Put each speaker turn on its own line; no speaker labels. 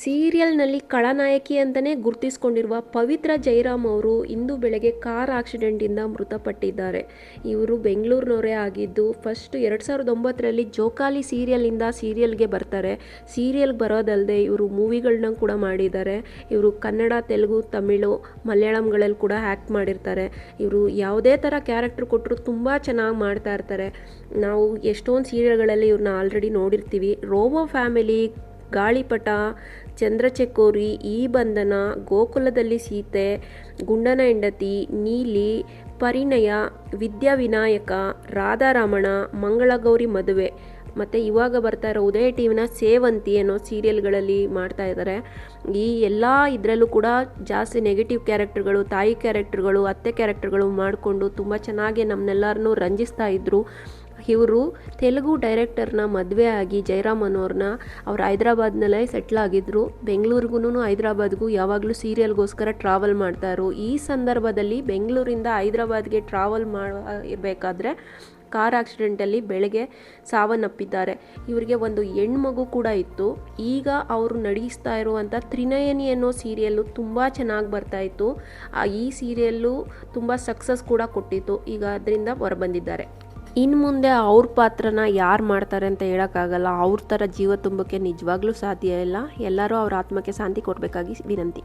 ಸೀರಿಯಲ್ನಲ್ಲಿ ಖಳನಾಯಕಿ ಅಂತಲೇ ಗುರುತಿಸ್ಕೊಂಡಿರುವ ಪವಿತ್ರ ಜೈರಾಮ್ ಅವರು ಇಂದು ಬೆಳಗ್ಗೆ ಕಾರ್ ಆಕ್ಸಿಡೆಂಟಿಂದ ಮೃತಪಟ್ಟಿದ್ದಾರೆ. ಇವರು ಬೆಂಗಳೂರಿನವರೇ ಆಗಿದ್ದು, ಫಸ್ಟ್ ಎರಡು ಸಾವಿರದ ಒಂಬತ್ತರಲ್ಲಿ ಜೋಕಾಲಿ ಸೀರಿಯಲಿಂದ ಸೀರಿಯಲ್ಗೆ ಬರ್ತಾರೆ. ಸೀರಿಯಲ್ಗೆ ಬರೋದಲ್ಲದೆ ಇವರು ಮೂವಿಗಳನ್ನ ಕೂಡ ಮಾಡಿದ್ದಾರೆ. ಇವರು ಕನ್ನಡ, ತೆಲುಗು, ತಮಿಳು, ಮಲಯಾಳಂಗಳಲ್ಲಿ ಕೂಡ ಆ್ಯಕ್ಟ್ ಮಾಡಿರ್ತಾರೆ. ಇವರು ಯಾವುದೇ ಥರ ಕ್ಯಾರೆಕ್ಟರ್ ಕೊಟ್ಟರು ತುಂಬ ಚೆನ್ನಾಗಿ ಮಾಡ್ತಾ ಇರ್ತಾರೆ. ನಾವು ಎಷ್ಟೊಂದು ಸೀರಿಯಲ್ಗಳಲ್ಲಿ ಇವ್ರನ್ನ ಆಲ್ರೆಡಿ ನೋಡಿರ್ತೀವಿ. ರೋಬೋ ಫ್ಯಾಮಿಲಿ ಗಾಳಿಪಟ, ಚಂದ್ರಚಕೋರಿ, ಈ ಬಂಧನ, ಗೋಕುಲದಲ್ಲಿ ಸೀತೆ, ಗುಂಡನ ಹೆಂಡತಿ, ನೀಲಿ, ಪರಿಣಯ, ವಿದ್ಯಾವಿನಾಯಕ, ರಾಧಾರಮಣ, ಮಂಗಳಗೌರಿ ಮದುವೆ. ಮತ್ತು ಇವಾಗ ಬರ್ತಾ ಇರೋ ಉದಯ ಟಿವಿನ ಸೇವಂತಿ ಅನ್ನೋ ಸೀರಿಯಲ್ಗಳಲ್ಲಿ ಮಾಡ್ತಾ ಇದ್ದಾರೆ. ಈ ಎಲ್ಲ ಇದರಲ್ಲೂ ಕೂಡ ಜಾಸ್ತಿ ನೆಗೆಟಿವ್ ಕ್ಯಾರೆಕ್ಟರ್ಗಳು ತಾಯಿ ಕ್ಯಾರೆಕ್ಟರ್ಗಳು ಅತ್ತೆ ಕ್ಯಾರೆಕ್ಟರ್ಗಳು ಮಾಡಿಕೊಂಡು ತುಂಬ ಚೆನ್ನಾಗಿ ನಮ್ಮನ್ನೆಲ್ಲರನ್ನೂ ರಂಜಿಸ್ತಾ ಇದ್ದರು ಇವರು ತೆಲುಗು ಡೈರೆಕ್ಟರ್ನ ಮದುವೆ ಆಗಿ ಜಯರಾಮ್ ಅನ್ನೋರನ್ನ ಅವ್ರು ಹೈದ್ರಾಬಾದ್ನಲ್ಲೇ ಸೆಟ್ಲ್ ಆಗಿದ್ದರು ಬೆಂಗಳೂರಿಗೂ ಹೈದ್ರಾಬಾದ್ಗೂ ಯಾವಾಗಲೂ ಸೀರಿಯಲ್ಗೋಸ್ಕರ ಟ್ರಾವೆಲ್ ಮಾಡ್ತಾಯಿದ್ರು ಈ ಸಂದರ್ಭದಲ್ಲಿ ಬೆಂಗಳೂರಿಂದ ಹೈದ್ರಾಬಾದ್ಗೆ ಟ್ರಾವೆಲ್ ಮಾಡಬೇಕಾದ್ರೆ ಕಾರ್ ಆಕ್ಸಿಡೆಂಟಲ್ಲಿ ಬೆಳಗ್ಗೆ ಸಾವನ್ನಪ್ಪಿದ್ದಾರೆ. ಇವರಿಗೆ ಒಂದು ಹೆಣ್ಮಗು ಕೂಡ ಇತ್ತು. ಈಗ ಅವರು ನಡೆಸ್ತಾ ಇರುವಂಥ ತ್ರಿನಯನಿ ಅನ್ನೋ ಸೀರಿಯಲ್ಲು ತುಂಬ ಚೆನ್ನಾಗಿ ಬರ್ತಾ ಆ ಈ ಸೀರಿಯಲ್ಲು ತುಂಬ ಸಕ್ಸಸ್ ಕೂಡ ಕೊಟ್ಟಿತ್ತು. ಈಗ ಅದರಿಂದ ಹೊರಬಂದಿದ್ದಾರೆ. ಇನ್ನು ಮುಂದೆ ಅವ್ರ ಪಾತ್ರನ ಯಾರು ಮಾಡ್ತಾರೆ ಅಂತ ಹೇಳೋಕ್ಕಾಗಲ್ಲ. ಅವ್ರ ಥರ ಜೀವ ತುಂಬಕ್ಕೆ ನಿಜವಾಗ್ಲೂ ಸಾಧ್ಯ ಇಲ್ಲ. ಎಲ್ಲರೂ ಅವ್ರ ಆತ್ಮಕ್ಕೆ ಶಾಂತಿ ಕೊಡಬೇಕಾಗಿ ವಿನಂತಿ.